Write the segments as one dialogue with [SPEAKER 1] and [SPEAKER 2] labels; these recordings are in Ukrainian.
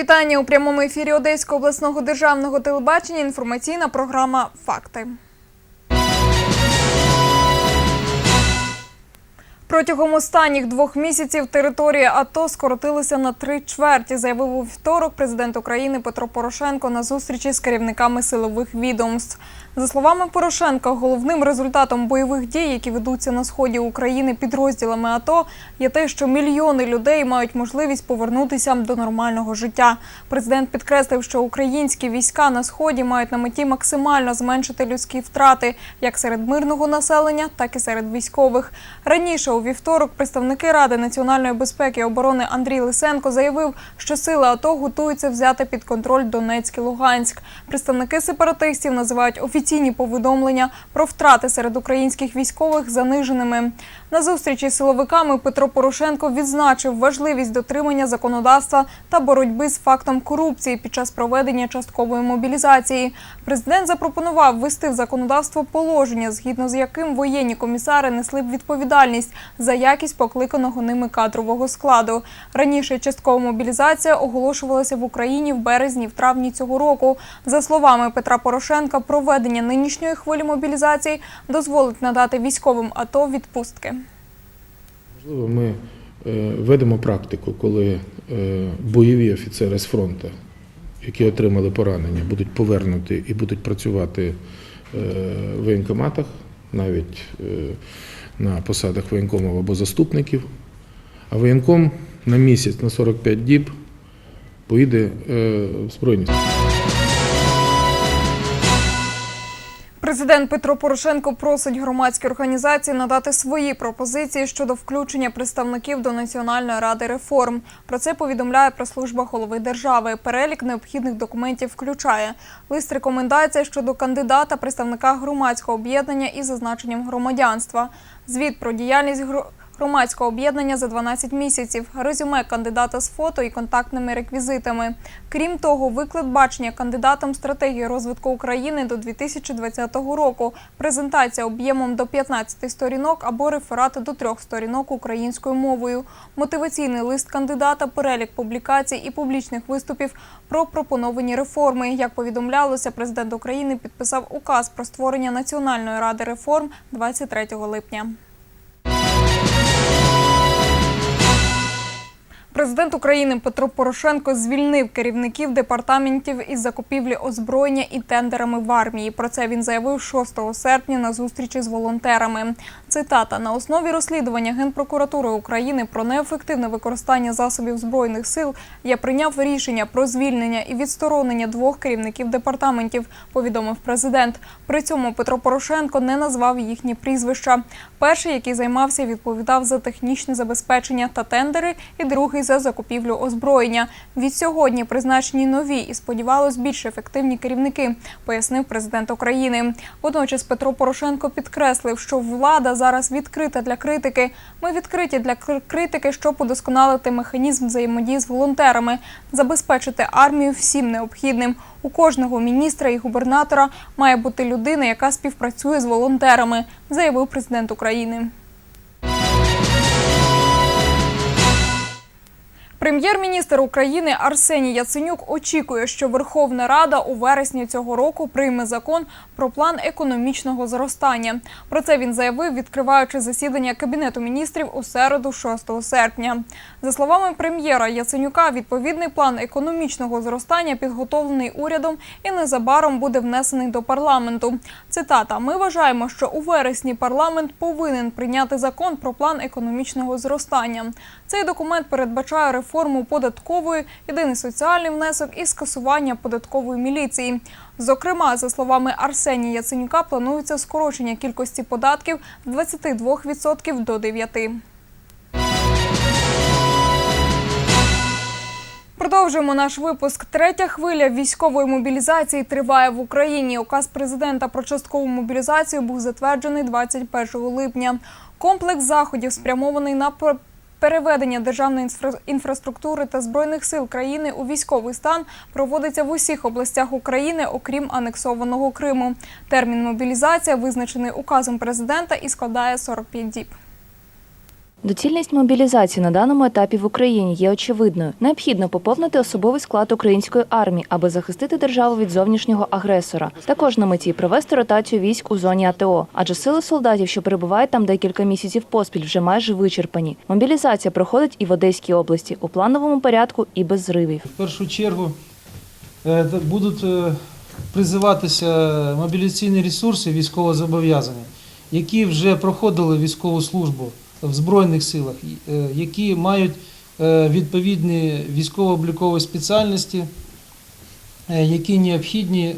[SPEAKER 1] Вітання у прямому ефірі Одеського обласного державного телебачення. Інформаційна програма Факти. Протягом останніх двох місяців території АТО скоротилися на три чверті, заявив у вівторок президент України Петро Порошенко на зустрічі з керівниками силових відомств. За словами Порошенка, головним результатом бойових дій, які ведуться на сході України підрозділами АТО, є те, що мільйони людей мають можливість повернутися до нормального життя. Президент підкреслив, що українські війська на сході мають на меті максимально зменшити людські втрати як серед мирного населення, так і серед військових. Раніше у вівторок представники Ради національної безпеки і оборони Андрій Лисенко заявив, що сили АТО готуються взяти під контроль Донецьк і Луганськ. Представники сепаратистів називають офіційні повідомлення про втрати серед українських військових заниженими. На зустрічі з силовиками Петро Порошенко відзначив важливість дотримання законодавства та боротьби з фактом корупції під час проведення часткової мобілізації. Президент запропонував ввести в законодавство положення, згідно з яким воєнні комісари несли б відповідальність за якість покликаного ними кадрового складу. Раніше часткова мобілізація оголошувалася в Україні в березні, в травні цього року. За словами Петра Порошенка, проведення нинішньої хвилі мобілізації дозволить надати військовим АТО відпустки.
[SPEAKER 2] Ми е, ведемо практику, коли е, бойові офіцери з фронту, які отримали поранення, будуть повернуті і будуть працювати е, в воєнкоматах, навіть на посадах воєнкомів або заступників. А воєнком на місяць, на 45 діб поїде в Збройні
[SPEAKER 1] Президент Петро Порошенко просить громадські організації надати свої пропозиції щодо включення представників до Національної ради реформ. Про це повідомляє прес-служба голови держави. Перелік необхідних документів включає лист рекомендацій щодо кандидата представника громадського об'єднання із зазначенням громадянства, звіт про діяльність громадського об'єднання за 12 місяців, резюме кандидата з фото і контактними реквізитами. Крім того, виклад бачення кандидатам стратегії розвитку України до 2020 року, презентація об'ємом до 15 сторінок або реферати до трьох сторінок українською мовою, мотиваційний лист кандидата, перелік публікацій і публічних виступів про пропоновані реформи. Як повідомлялося, президент України підписав указ про створення Національної ради реформ 23 липня. Президент України Петро Порошенко звільнив керівників департаментів із закупівлі озброєння і тендерами в армії. Про це він заявив 6 серпня на зустрічі з волонтерами. Цитата на основі розслідування Генпрокуратури України про неефективне використання засобів збройних сил я прийняв рішення про звільнення і відсторонення двох керівників департаментів. Повідомив президент. При цьому Петро Порошенко не назвав їхні прізвища. Перший, який займався, відповідав за технічне забезпечення та тендери, і другий за закупівлю озброєння. Від сьогодні призначені нові і сподівалось більш ефективні керівники, пояснив президент України. Водночас Петро Порошенко підкреслив, що влада зараз відкрита для критики. Ми відкриті для критики, щоб удосконалити механізм взаємодії з волонтерами, забезпечити армію всім необхідним. У кожного міністра і губернатора має бути людина, яка співпрацює з волонтерами, заявив президент України. Прем'єр-міністр України Арсеній Яценюк очікує, що Верховна Рада у вересні цього року прийме закон про план економічного зростання. Про це він заявив, відкриваючи засідання Кабінету міністрів у середу, 6 серпня. За словами прем'єра Яценюка, відповідний план економічного зростання підготовлений урядом і незабаром буде внесений до парламенту. Цитата: Ми вважаємо, що у вересні парламент повинен прийняти закон про план економічного зростання. Цей документ передбачає реформу податкової, єдиний соціальний внесок і скасування податкової міліції. Зокрема, за словами Арсенія Яценюка, планується скорочення кількості податків з 22% до 9%. Продовжуємо наш випуск. Третя хвиля військової мобілізації триває в Україні. Указ президента про часткову мобілізацію був затверджений 21 липня. Комплекс заходів спрямований на переведення державної інфра- інфраструктури та збройних сил країни у військовий стан проводиться в усіх областях України, окрім анексованого Криму. Термін мобілізація визначений указом президента і складає 45 діб.
[SPEAKER 3] Доцільність мобілізації на даному етапі в Україні є очевидною. Необхідно поповнити особовий склад української армії, аби захистити державу від зовнішнього агресора. Також на меті провести ротацію військ у зоні АТО, адже сили солдатів, що перебувають там декілька місяців поспіль, вже майже вичерпані. Мобілізація проходить і в Одеській області у плановому порядку і без зривів.
[SPEAKER 4] В першу чергу е, будуть е, призиватися мобілізаційні ресурси військовозобов'язані, які вже проходили військову службу в Збройних силах, е, які мають е, відповідні військово-облікові спеціальності, е, які необхідні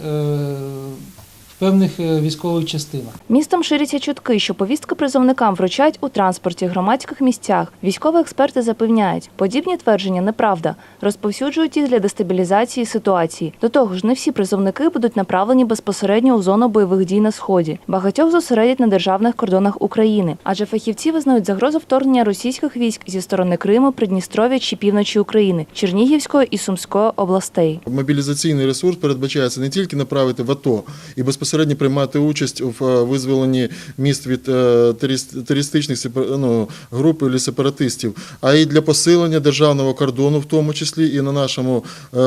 [SPEAKER 4] певних е, військових частинах.
[SPEAKER 3] Містом ширяться чутки, що повістки призовникам вручають у транспорті, громадських місцях. Військові експерти запевняють, подібні твердження неправда, розповсюджують їх для дестабілізації ситуації. До того ж, не всі призовники будуть направлені безпосередньо у зону бойових дій на сході. Багатьох зосередять на державних кордонах України, адже фахівці визнають загрозу вторгнення російських військ зі сторони Криму, Придністров'я чи півночі України, Чернігівської і Сумської областей.
[SPEAKER 5] Мобілізаційний ресурс передбачається не тільки направити в АТО і безпосередньо приймати участь в е, визволенні міст від е, терорист- терористичних ну, груп і сепаратистів, а й для посилення державного кордону, в тому числі і на нашому е,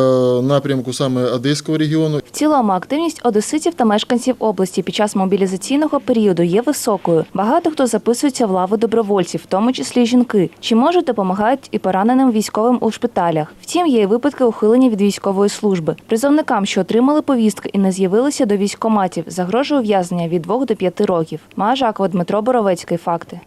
[SPEAKER 5] напрямку саме Одеського регіону.
[SPEAKER 3] В цілому активність одеситів та мешканців області під час мобілізаційного періоду є високою. Багато хто записується в лави добровольців, в тому числі жінки. Чи можуть допомагають і пораненим військовим у шпиталях. Втім, є й випадки ухилення від військової служби. Призовникам, що отримали повістки і не з'явилися до військкоматів, загрожує ув'язнення від 2 до 5 років. Мажакова Дмитро Боровецький. Факти.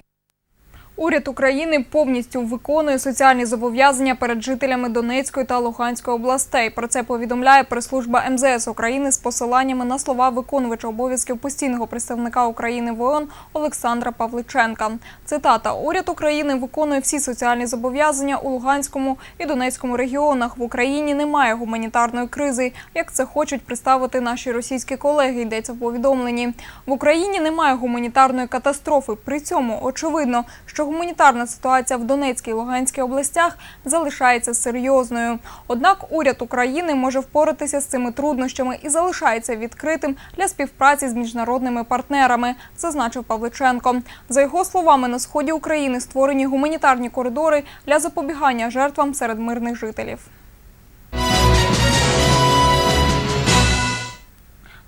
[SPEAKER 1] Уряд України повністю виконує соціальні зобов'язання перед жителями Донецької та Луганської областей. Про це повідомляє прес-служба МЗС України з посиланнями на слова виконувача обов'язків постійного представника України в ООН Олександра Павличенка. Цитата: Уряд України виконує всі соціальні зобов'язання у Луганському і Донецькому регіонах. В Україні немає гуманітарної кризи, як це хочуть представити наші російські колеги. Йдеться в повідомленні. В Україні немає гуманітарної катастрофи. При цьому очевидно, що гуманітарна ситуація в Донецькій і Луганській областях залишається серйозною. Однак уряд України може впоратися з цими труднощами і залишається відкритим для співпраці з міжнародними партнерами, зазначив Павличенко. За його словами, на сході України створені гуманітарні коридори для запобігання жертвам серед мирних жителів.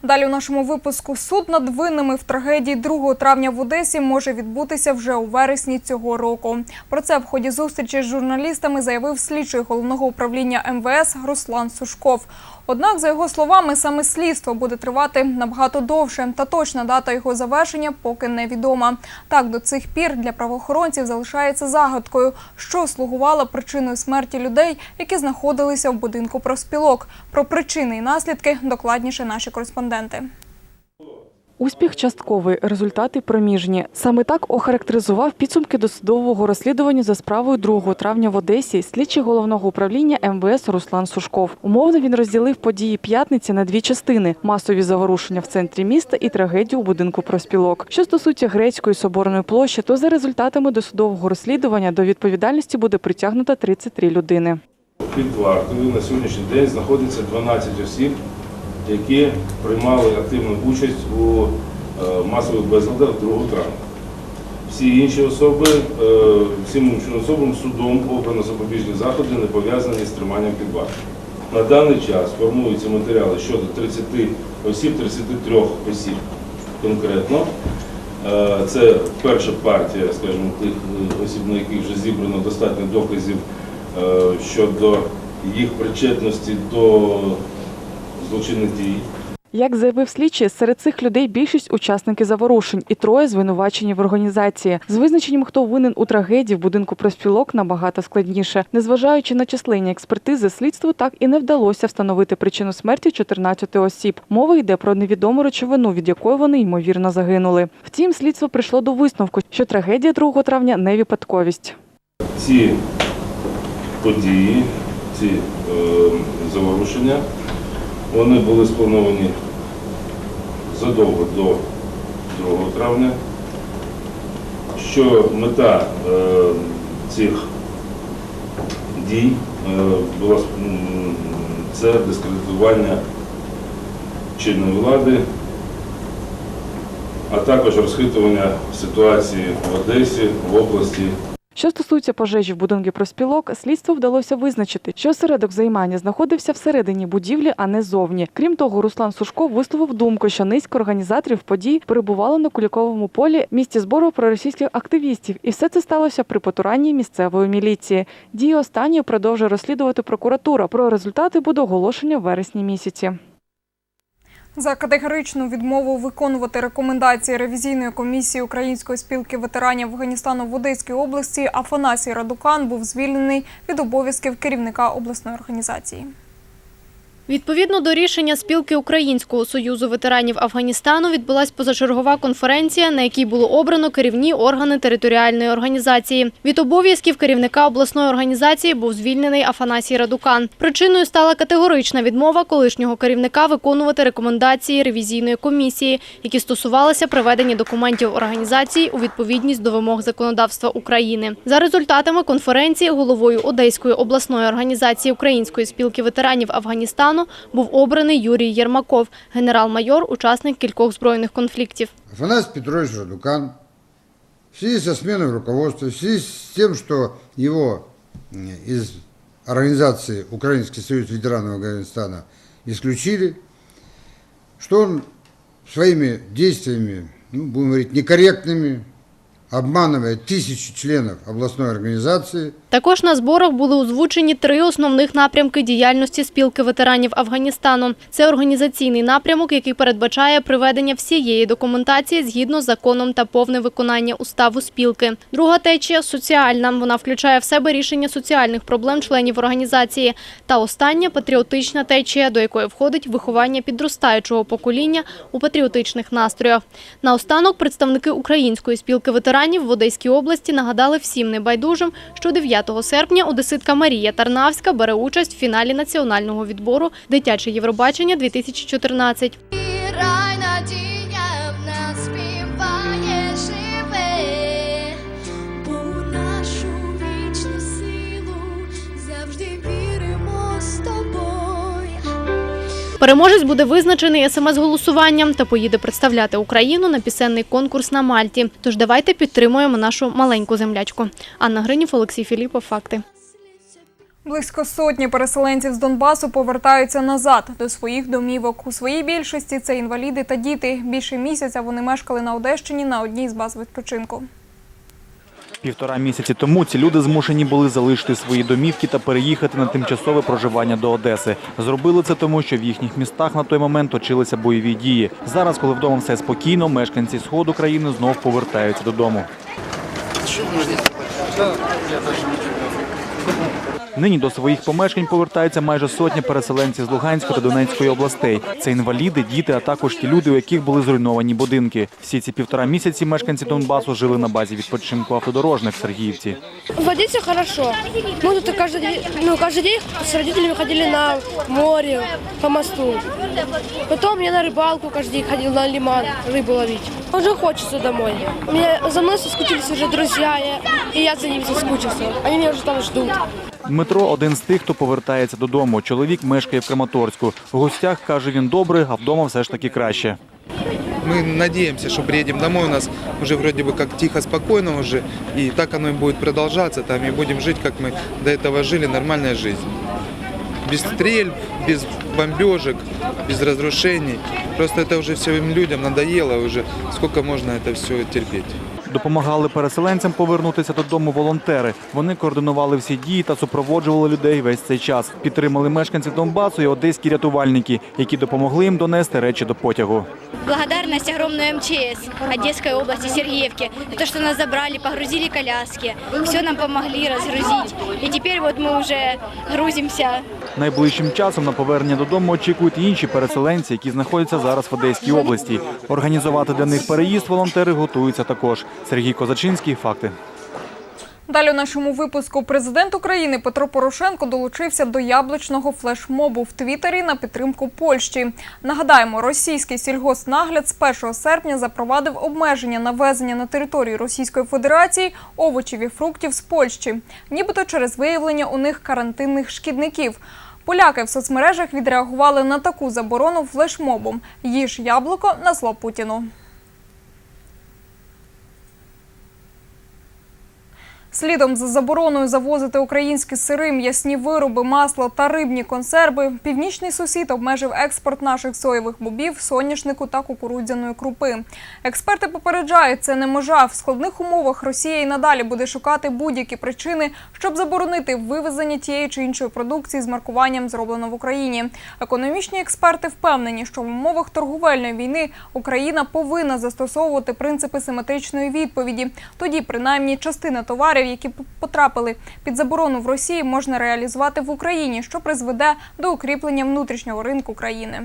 [SPEAKER 1] Далі у нашому випуску суд над винними в трагедії 2 травня в Одесі може відбутися вже у вересні цього року. Про це в ході зустрічі з журналістами заявив слідчий головного управління МВС Руслан Сушков. Однак, за його словами, саме слідство буде тривати набагато довше, та точна дата його завершення поки невідома. Так, до цих пір для правоохоронців залишається загадкою, що слугувало причиною смерті людей, які знаходилися в будинку профспілок. Про причини і наслідки докладніше наші кореспонденти.
[SPEAKER 6] Успіх частковий, результати проміжні. Саме так охарактеризував підсумки досудового розслідування за справою 2 травня в Одесі слідчий головного управління МВС Руслан Сушков. Умовно він розділив події п'ятниці на дві частини: масові заворушення в центрі міста і трагедію у будинку проспілок. Що стосується грецької соборної площі, то за результатами досудового розслідування до відповідальності буде притягнуто 33 людини.
[SPEAKER 7] Під вартою на сьогоднішній день знаходиться 12 осіб, які приймали активну участь у е, масових безладах 2 травня. Всі інші особи, е, всім іншим особам судом обрано запобіжні заходи, не пов'язані з триманням під вартою. На даний час формуються матеріали щодо 30 осіб, 33 осіб конкретно. Е, Це перша партія, скажімо, тих осіб, на яких вже зібрано достатньо доказів щодо їх причетності до злочинних дій.
[SPEAKER 6] Як заявив слідчий, серед цих людей більшість учасники заворушень і троє звинувачені в організації. З визначенням, хто винен у трагедії в будинку профспілок, набагато складніше. Незважаючи на численні експертизи, слідству так і не вдалося встановити причину смерті 14 осіб. Мова йде про невідому речовину, від якої вони ймовірно загинули. Втім, слідство прийшло до висновку, що трагедія 2 травня не випадковість.
[SPEAKER 7] Ці події, ці е, заворушення, вони були сплановані задовго до 2 травня, що мета е, цих дій е, була це дискредитування чинної влади, а також розхитування ситуації в Одесі, в області.
[SPEAKER 6] Що стосується пожежі в будинку профспілок, слідству вдалося визначити, що осередок займання знаходився всередині будівлі, а не зовні. Крім того, Руслан Сушко висловив думку, що низка організаторів подій перебували на Куліковому полі місці збору проросійських активістів, і все це сталося при потуранні місцевої міліції. Дії останньої продовжує розслідувати прокуратура. Про результати буде оголошення в вересні місяці.
[SPEAKER 1] За категоричну відмову виконувати рекомендації ревізійної комісії Української спілки ветеранів Афганістану в Одеській області Афанасій Радукан був звільнений від обов'язків керівника обласної організації.
[SPEAKER 8] Відповідно до рішення спілки Українського союзу ветеранів Афганістану відбулась позачергова конференція, на якій було обрано керівні органи територіальної організації. Від обов'язків керівника обласної організації був звільнений Афанасій Радукан. Причиною стала категорична відмова колишнього керівника виконувати рекомендації ревізійної комісії, які стосувалися приведення документів організації у відповідність до вимог законодавства України. За результатами конференції головою Одеської обласної організації Української спілки ветеранів Афганістану був обраний Юрій Єрмаков, генерал-майор, учасник кількох збройних конфліктів.
[SPEAKER 9] Афанасий Петрович Радукан в связи со сменой руководства, в связи с тем, что его м, из организации Украинский союз ветеранов Афганистана исключили, что он своими действиями, ну, будем говорить, некорректными, обманывая тысячи членов областной организации,
[SPEAKER 8] Також на зборах були озвучені три основних напрямки діяльності спілки ветеранів Афганістану. Це організаційний напрямок, який передбачає приведення всієї документації згідно з законом та повне виконання уставу спілки. Друга течія соціальна. Вона включає в себе рішення соціальних проблем членів організації. Та остання патріотична течія, до якої входить виховання підростаючого покоління у патріотичних настроях. Наостанок представники Української спілки ветеранів в Одеській області нагадали всім небайдужим, що 9 серпня одеситка Марія Тарнавська бере участь в фіналі національного відбору Дитяче Євробачення 2014. Переможець буде визначений смс-голосуванням та поїде представляти Україну на пісенний конкурс на Мальті. Тож давайте підтримуємо нашу маленьку землячку. Анна Гринів, Олексій Філіпов. Факти.
[SPEAKER 1] Близько сотні переселенців з Донбасу повертаються назад до своїх домівок. У своїй більшості це інваліди та діти. Більше місяця вони мешкали на Одещині на одній з баз відпочинку.
[SPEAKER 10] Півтора місяці тому ці люди змушені були залишити свої домівки та переїхати на тимчасове проживання до Одеси. Зробили це тому, що в їхніх містах на той момент точилися бойові дії. Зараз, коли вдома все спокійно, мешканці сходу країни знов повертаються додому. Нині до своїх помешкань повертаються майже сотня переселенців з Луганської та Донецької областей. Це інваліди, діти, а також ті люди, у яких були зруйновані будинки. Всі ці півтора місяці мешканці Донбасу жили на базі відпочинку автодорожних в Сергіївці.
[SPEAKER 11] Водиться хорошо. Мы тут каждый день, ну, каждый день с родителями ходили на море, по мосту. Потом я на рыбалку каждый день ходил на лиман рыбу ловить. Уже хочется домой. У меня за мной соскучились уже друзья, я- и я за ними соскучился. Они меня уже там ждут.
[SPEAKER 10] Дмитро один з тих, хто повертається додому. Чоловік мешкає в Краматорську. В гостях каже він добре, а вдома все ж таки краще.
[SPEAKER 12] Мы надеемся, что приедем домой, у нас уже вроде бы как тихо, спокойно уже, и так оно и будет продолжаться, там и будем жить, как мы до этого жили, нормальная жизнь. Без стрельб, без бомбежек, без разрушений. Просто это уже всем людям надоело уже, сколько можно это все терпеть.
[SPEAKER 10] Допомагали переселенцям повернутися додому волонтери. Вони координували всі дії та супроводжували людей весь цей час. Підтримали мешканців Донбасу і одеські рятувальники, які допомогли їм донести речі до потягу.
[SPEAKER 11] Благодарность огромную МЧС Одесской области, Сергеевки, за то, что нас забрали, погрузили коляски, все нам помогли разгрузить. И теперь вот мы уже грузимся
[SPEAKER 10] Найближчим часом на повернення додому очікують і інші переселенці, які знаходяться зараз в Одеській області. Організувати для них переїзд волонтери готуються також. Сергій Козачинський. Факти.
[SPEAKER 1] Далі у нашому випуску президент України Петро Порошенко долучився до яблучного флешмобу в Твіттері на підтримку Польщі. Нагадаємо, російський сільгоснагляд з 1 серпня запровадив обмеження на ввезення на територію Російської Федерації овочів і фруктів з Польщі, нібито через виявлення у них карантинних шкідників. Поляки в соцмережах відреагували на таку заборону флешмобом «Їж яблуко на зло Путіну. Слідом за забороною завозити українські сири, м'ясні вироби, масло та рибні консерви, північний сусід обмежив експорт наших соєвих бобів, соняшнику та кукурудзяної крупи. Експерти попереджають, це не межа. В складних умовах Росія і надалі буде шукати будь-які причини, щоб заборонити вивезення тієї чи іншої продукції з маркуванням зроблено в Україні. Економічні експерти впевнені, що в умовах торговельної війни Україна повинна застосовувати принципи симетричної відповіді. Тоді, принаймні, частина товарів, які потрапили під заборону в Росії, можна реалізувати в Україні, що призведе до укріплення внутрішнього ринку країни.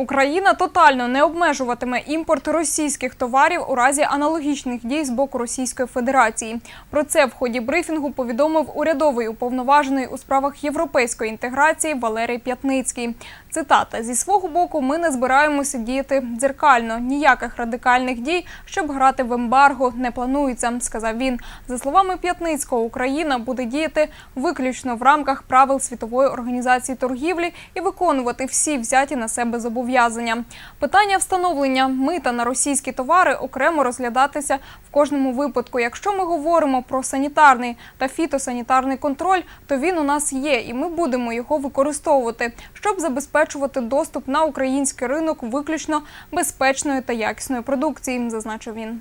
[SPEAKER 1] Україна тотально не обмежуватиме імпорт російських товарів у разі аналогічних дій з боку Російської Федерації. Про це в ході брифінгу повідомив урядовий уповноважений у справах європейської інтеграції Валерій П'ятницький. Цитата: зі свого боку, ми не збираємося діяти дзеркально. Ніяких радикальних дій, щоб грати в ембарго, не планується, сказав він. За словами П'ятницького, Україна буде діяти виключно в рамках правил світової організації торгівлі і виконувати всі взяті на себе зобов'язання. Питання встановлення мита на російські товари окремо розглядатися в кожному випадку. Якщо ми говоримо про санітарний та фітосанітарний контроль, то він у нас є, і ми будемо його використовувати, щоб забезпечувати доступ на український ринок виключно безпечної та якісної продукції, зазначив він.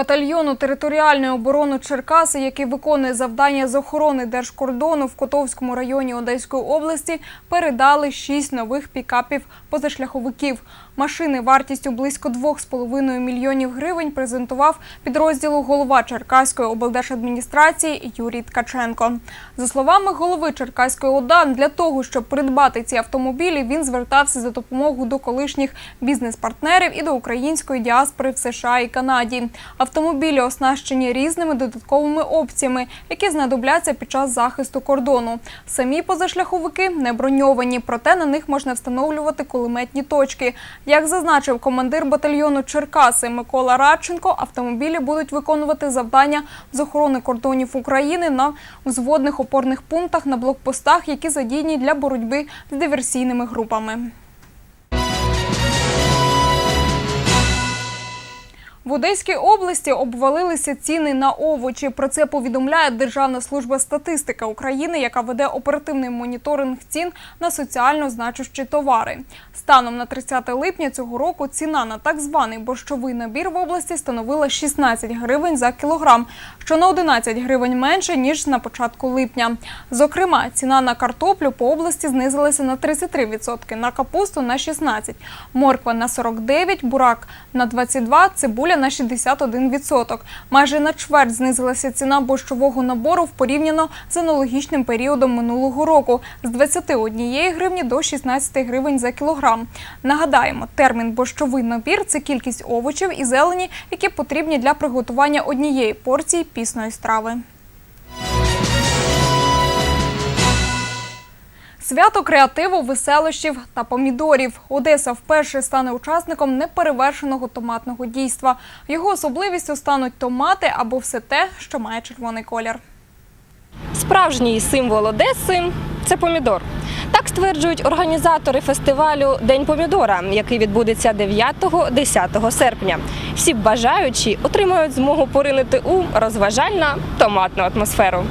[SPEAKER 1] Батальйону територіальної оборони Черкаси, який виконує завдання з охорони держкордону в Котовському районі Одеської області, передали шість нових пікапів позашляховиків. Машини вартістю близько 2,5 мільйонів гривень презентував підрозділу голова Черкаської облдержадміністрації Юрій Ткаченко. За словами голови Черкаської ОДА, для того, щоб придбати ці автомобілі, він звертався за допомогою до колишніх бізнес-партнерів і до української діаспори в США і Канаді. Автомобілі оснащені різними додатковими опціями, які знадобляться під час захисту кордону. Самі позашляховики не броньовані, проте на них можна встановлювати кулеметні точки. Як зазначив командир батальйону Черкаси Микола Радченко, автомобілі будуть виконувати завдання з охорони кордонів України на взводних опорних пунктах на блокпостах, які задійні для боротьби з диверсійними групами. В Одеській області обвалилися ціни на овочі. Про це повідомляє Державна служба статистики України, яка веде оперативний моніторинг цін на соціально значущі товари. Станом на 30 липня цього року ціна на так званий борщовий набір в області становила 16 гривень за кілограм, що на 11 гривень менше ніж на початку липня. Зокрема, ціна на картоплю по області знизилася на 33%, на капусту на 16%, морква на 49%, бурак на 22%, цибуля на 61%. Майже на чверть знизилася ціна борщового набору в порівняно з аналогічним періодом минулого року з 21 гривні до 16 гривень за кілограм. Нагадаємо, термін борщовий набір це кількість овочів і зелені, які потрібні для приготування однієї порції пісної страви. Свято креативу, веселощів та помідорів. Одеса вперше стане учасником неперевершеного томатного дійства. Його особливістю стануть томати або все те, що має червоний колір.
[SPEAKER 13] Справжній символ Одеси це помідор. Так стверджують організатори фестивалю День помідора, який відбудеться 9-10 серпня. Всі бажаючі отримають змогу поринути у розважальна томатну атмосферу.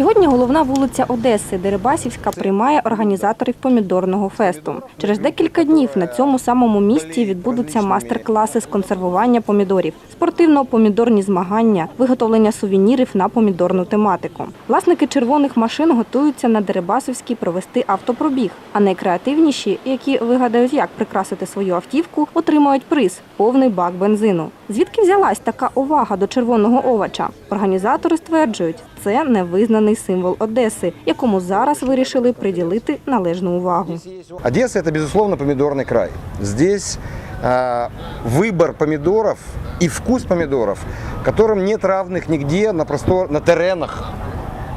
[SPEAKER 14] Сьогодні головна вулиця Одеси, Дерибасівська, приймає організаторів помідорного фесту. Через декілька днів на цьому самому місці відбудуться майстер-класи з консервування помідорів, спортивно-помідорні змагання, виготовлення сувенірів на помідорну тематику. Власники червоних машин готуються на Дерибасівській провести автопробіг, а найкреативніші, які вигадають, як прикрасити свою автівку, отримають приз повний бак бензину. Звідки взялась така увага до червоного овоча? Організатори стверджують, це невизнаний символ Одеси, якому зараз вирішили приділити належну увагу.
[SPEAKER 15] Одесса – это, безусловно, помидорный край. Здесь э, выбор помидоров и вкус помидоров, которым нет равных нигде на, простор, на теренах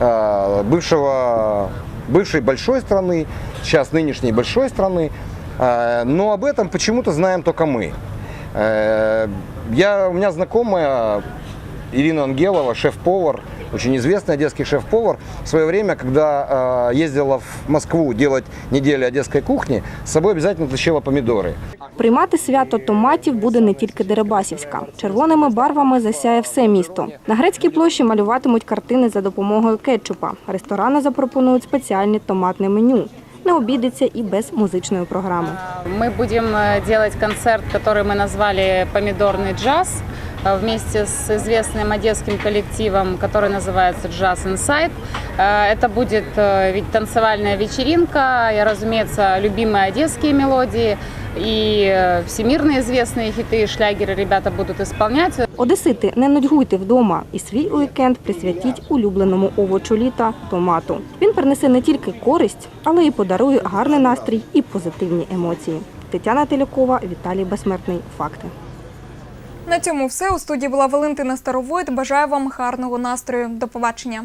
[SPEAKER 15] э, бывшего, бывшей большой страны, сейчас нынешней большой страны. Э, но об этом почему-то знаем только мы. Э, я, у меня знакомая Ирина Ангелова, шеф-повар, очень известный одесский шеф-повар, в свое время, когда э, ездила в Москву делать неделю одесской кухни, с собой обязательно тащила помидоры.
[SPEAKER 14] Приймати свято томатів буде не тільки Дерибасівська. Червоними барвами засяє все місто. На грецькій площі малюватимуть картини за допомогою кетчупа. Ресторани запропонують спеціальне томатне меню. Не обійдеться і без музичної програми.
[SPEAKER 16] Мы будем э, делать концерт, который мы назвали «Помидорный джаз» э, вместе с известным одесским коллективом, который называется «Джаз Инсайд». Э, Это будет э, ведь танцевальная вечеринка, и, разумеется, любимые одесские мелодии и э, всемирно известные хиты и шлягеры ребята будут исполнять.
[SPEAKER 14] Одесити, не нудьгуйте вдома і свій уікенд присвятіть улюбленому овочу літа – томату. Він принесе не тільки користь, але й подарує гарний настрій і позитивні емоції. Тетяна Телякова, Віталій Безсмертний. Факти.
[SPEAKER 1] На цьому все. У студії була Валентина Старовойт. Бажаю вам гарного настрою. До побачення.